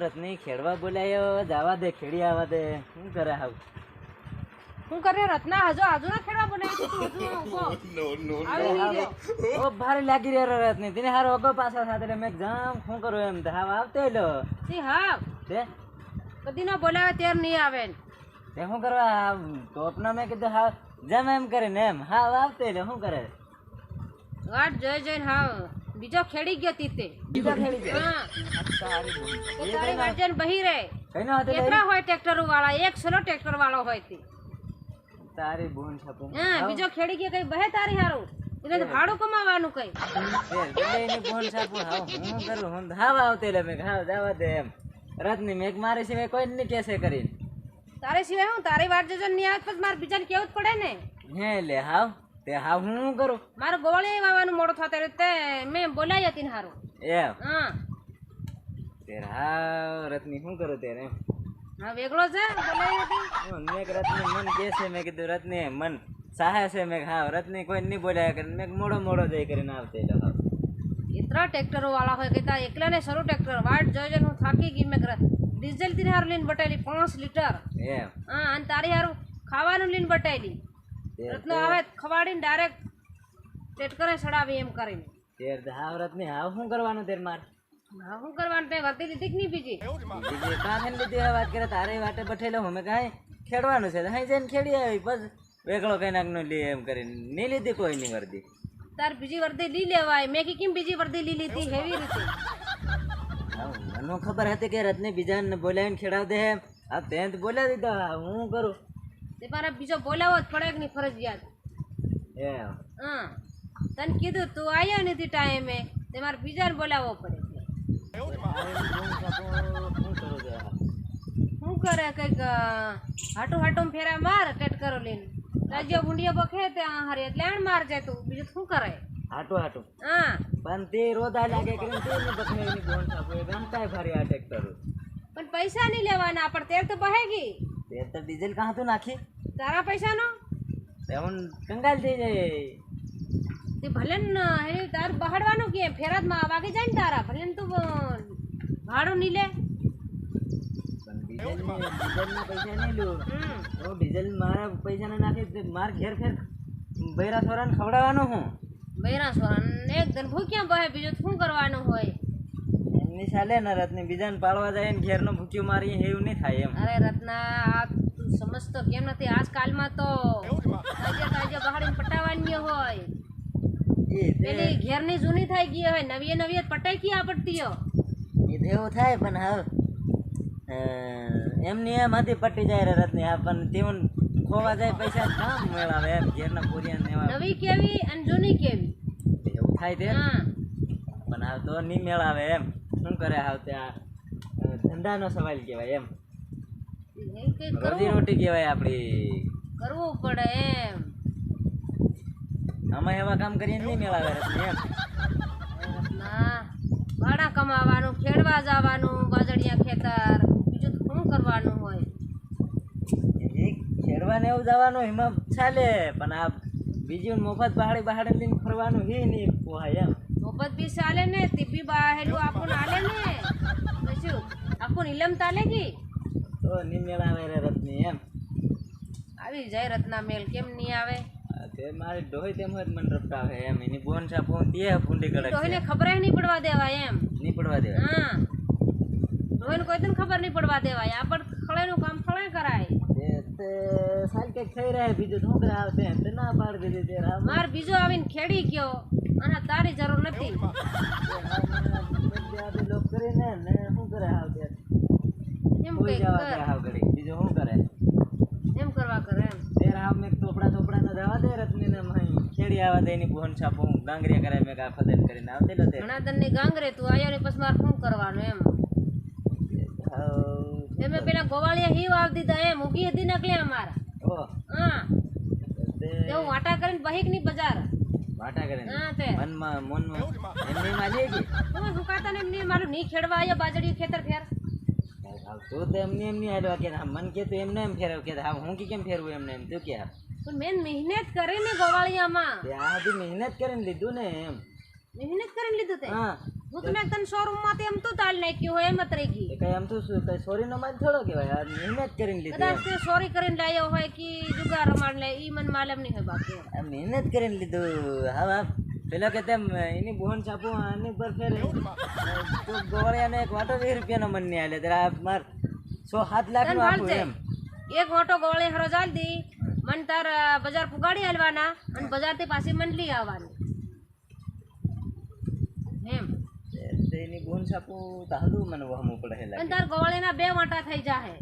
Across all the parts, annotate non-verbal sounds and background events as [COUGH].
રત્ની ખેડવા બોલાયો. જવા દે ખેડી આવા દે. શું કરે હાવ? હું કરે? રત્ના હજુ આજુ ના ખેડવા બોલાયો તું હજુ [LAUGHS] ઓ ભારે લાગી રહ્યો રત્ની તેને હારો અગો પાછા સાથે મેં જામ શું કરું એમ? તો હાવ આવતે લો સી હાવ. તે? કદી ના બોલાવે ત્યારે નહીં આવે. તે શું કરવા હાવ? ટોપના મેં કીધું હા જેમ એમ કરે ને એમ. હાવ આવતે લે શું કરે? વાટ જોઈ જોઈને હા બીજો ખેડી ગયો તીતે. બીજો ખેડી ગયો. હા. તારી જોઈને બહી રહે. કેટલા હોય ટ્રેક્ટર વાળા એક સોલો ટ્રેક્ટર વાળો હોય તે. તારી બોન છપું હા બીજો ખેડી ગયો કઈ બહે તારી હારું. એટલે તો ભાડું કમાવાનું કઈ. એને બોન છપું હા હું કરું? હું હાવ આવતે લે મેં હાવ જવા દે એમ. રતની મેક મારે સિવાય કોઈ નહીં કેસે કરીને. તારે સિવાય હું? તારી વાત જજો નહીં આવે પછી મારે બીજાને કેવું જ પડે ને? હે લે હાવ. તે હા હું શું કરું? મારે ગોવાળી વાવાનું મોડો થતો રહ્યું તે મેં બોલાવી હતી ને હારું. એમ? હા. તે હા રત્ની શું કરું તેને હા વેગળો છે બોલાવી હતી. મેં રત્ની મન કે છે મેં કીધું રત્ની મન સાહે છે મેં હા રત્ની કોઈ નહીં બોલ્યા કરે મેં મોડો મોડો જઈ કરીને આવતે લે હા એટલા ટ્રેક્ટરો વાળા હોય એકલા ને સરું ટ્રેક્ટર વાટ જોઈ જોઈને હું થાકી ગઈ મેં ડીઝલથી હારું લઈને બટાયેલી પાંચ લીટર એમ. હા અને તારી હારું ખાવાનું લઈને બટાયેલી. રત્નો આવે ખવાડીને ડાયરેક્ટ ટેટકરે સડાવી એમ કરીને. તેર હાવ રત્ની હાવ શું કરવાનું તેર માર? હા શું કરવાનું? તે વર્તી લીધી કે નહીં બીજી? બીજી કાં લીધી? આ વાત કરે તારે વાટે બઠેલો અમે મેં કાંઈ ખેડવાનું છે? હાઈ જઈને ખેડી આવી બસ. વેગળો કઈ નાખનું લે એમ કરીને. નહીં લીધી કોઈ નહીં વર્દી. તાર બીજી વર્દી લઈ લેવાય. મેં કી કેમ બીજી વર્દી લઈ લીધી? હેવી રીતે. હાવ, મને ખબર હતી કે રત્ને બીજાને બોલાવીને ખેડાવ દે એમ. આ તે તો બોલાવી દીધો. હાવ, હું કરું? તે મારે બીજો બોલાવો જ પડે નહીં ફરજિયાત? હા. તને કીધું તું આવ્યો નથી ટાઈમે તે મારે બીજાને બોલાવવો પડે શું કરું તે કરે કંઈક હાટું હાટું ફેરા માર ટેટ કરો લઈને. રાજ્ય ગુંડિયા બખે તે હારે એટલે આણ માર જાય તું. બીજું શું કરે? હાટું હાટું. હા. તે રોદા લાગે કે તે ની બખેરીની બોન સાપુ એ રમતાય ફરી આ ટ્રેક્ટર પણ પૈસા નહીં લેવાના પણ તેર તો બહેગી તેલ તો ડીઝલ કાં હતું નાખી? તારા પૈસાનો? તે કંગાલ થઈ જાય. તે ભલે ને હે તાર બહાડવાનું કે? ફેરાતમાં વાગી જાય ને તારા. ભલે ને તું ભાડું નહીં. લે પૈસા નહીં હમ. હું ડીઝલ મારા પૈસા ના નાખી તે માર ઘેર ઘેર બૈરા સોરાને ખવડાવવાનું હું. બૈરા સોરા એક ધન. ભૂખ્યા બહે બીજું શું કરવાનું હોય? એમની ચાલે ને રત્ની બીજાને પાળવા જાય ને ઘેરનો ભૂક્યું મારી એવું નહીં થાય એમ. અરે રત્ના આ તું સમજતો કેમ નથી આજકાલમાં તો તાજે તાજે બહાડીને પટાવાની હોય. એ તે પેલી ઘેરની જૂની થઈ ગઈ હોય નવીએ નવીએ પટાઈ કી આપડતી તો એવું થાય પણ હવે એમની એમ હતી પટી જાય રત્ની આ પણ તેવું ખોવા જાય પૈસા કામ મેળાવે એમ ઘેરના પૂરિયા ને એવા. નવી કેવી અને જૂની કેવી? એવું થાય તે પણ હાલ તો નહીં મેળાવે એમ. શું કરે હાલ તે આ ધંધાનો સવાલ કહેવાય એમ. રોજી રોટી કહેવાય આપણી. કરવું પડે એમ. અમે એવા કામ કરીને નહીં મેળાવે રત્ની ભાડા કમાવાનું ખેડવા જવાનું બાજડિયા ખેતર બીજું તો શું કરવાનું હોય? ખેડવાને એવું જવાનું એમાં ચાલે પણ આ બીજું મફત પહાડી પહાડી લઈને ફરવાનું હે નહીં પોહાય એમ. મોફત બી ચાલે ને તીપી બાહેલું આપણને આલે ને. પછી આખું ઇલમ તાલે કી? તો મેળાવે રે રત્ની એમ. આવી જાય રત્ના મેલ કેમ નહીં આવે? તે મારી ડોહી તેમ જ મને રપટાવે એમ. એની બોન સાપો તે ફૂંડી કડક છે. ખબર નહીં પડવા દેવાય એમ. નહીં પડવા દે હા. રોહિને કોઈ તને ખબર નહીં પડવા દેવાય. આપણ ખળાનું કામ ખળાય કરાય. સાલ કંઈક થઈ રહે બીજું શું કરે એમ તે ના પાડ દીધી માર બીજો આવીને ખેડી ગયો. અને તારી જરૂર નથી લોક કરીને ને શું કરે આવતે એમ કોઈ કઈ જવા દે કર હાવ ઘડી બીજું શું કરે એમ કરવા કરે એમ તે રામ મેં ચોપડા ચોપડા ના જવા દે રત્ની ને મહી આવા દે એની બોન છાપો હું ગાંગરે કરે મેં કા ફદેન કરીને આવતે લતે ઘણા દનની ગાંગરે તું આયો ને પછી માર શું કરવાનું એમ? એમે પેલા ગોવાળિયા હીવ આવ દીધા એમ ઉગી હતી નકલે અમારા. ઓ હા. તે હું વાટા કરીને બહીકની બજાર. વાટા કરે હા તે. મનમાં મનમાં? એમની માલી કે? હું સુકાતા ને એમને મારું ની ખેડવા આયો બાજડી ખેતર ફેર. તું તો એમની એમની હાલવા કે મન કે તું એમને એમ ફેરવ કે હા હું કે કેમ ફેરવું એમને એમ? તું કે હા. પણ મેં મહેનત કરી ને ગોવાળિયામાં. તે આ મહેનત કરીને લીધું ને એમ. મહેનત કરીને લીધું તે? હા. હું તો મેં તને શોરૂમમાંથી એમ તો તાલ નાખ્યું હોય એમ જ રહી ગઈ. કઈ એમ તો શું કઈ સોરીનો માલ થોડો કહેવાય આ મહેનત કરીને લીધું કદાચ તે સોરી કરીને લાવ્યો હોય કે જુગાર રમાડ લે ઈ મને માલમ નહીં હોય બાકી મહેનત કરીને લીધું. હા પેલો કે તેમ એની બોન છાપું આની પર ફેરે તો ગોળિયાનો એક વાટો વીસ રૂપિયાનો મન નહીં આલે તારા માર સો સાત લાખનું આપું એમ. એક મોટો ગોળે હરો ચાલ દી. મન તાર બજાર પુગાડી હાલવાના અને બજારથી પાછી આવવાની. એમ. એની મને વહમું પડે અને તાર ગોળીના બે વાટા થઈ જાહે.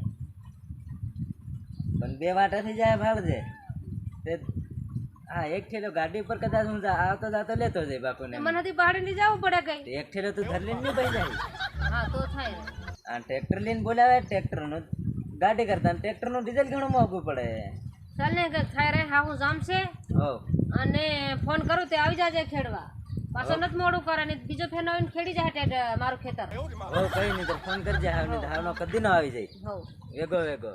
પણ બે વાટા થઈ જાય ભાવ તે હા એક ઠેલો ગાડી પર કદાચ હું આવતો જાતો લેતો જાય બાપુને મને હતી પહાડી લઈ જવું પડે કઈ? એક ઠેલો તું ધરી લઈને નહીં ભાઈ જાય. હા તો થાય. આ ટ્રેક્ટર લઈને બોલાવે ટ્રેક્ટરનું ગાડી કરતા ટ્રેક્ટરનું ડીઝલ ઘણું મોંઘું પડે. ચાલ ને ખાઈ થાય રે હા હું જામશે હો અને ફોન કરું તે આવી જાજે ખેડવા. પાછો નથી મોડું કરે ને બીજો ફેન આવીને ખેડી જાય મારું ખેતર. કઈ નહીં તો ફોન કરજે હાવ નહીં તો હાવનો કદી ન આવી જાય. હવ. વેગો વેગો.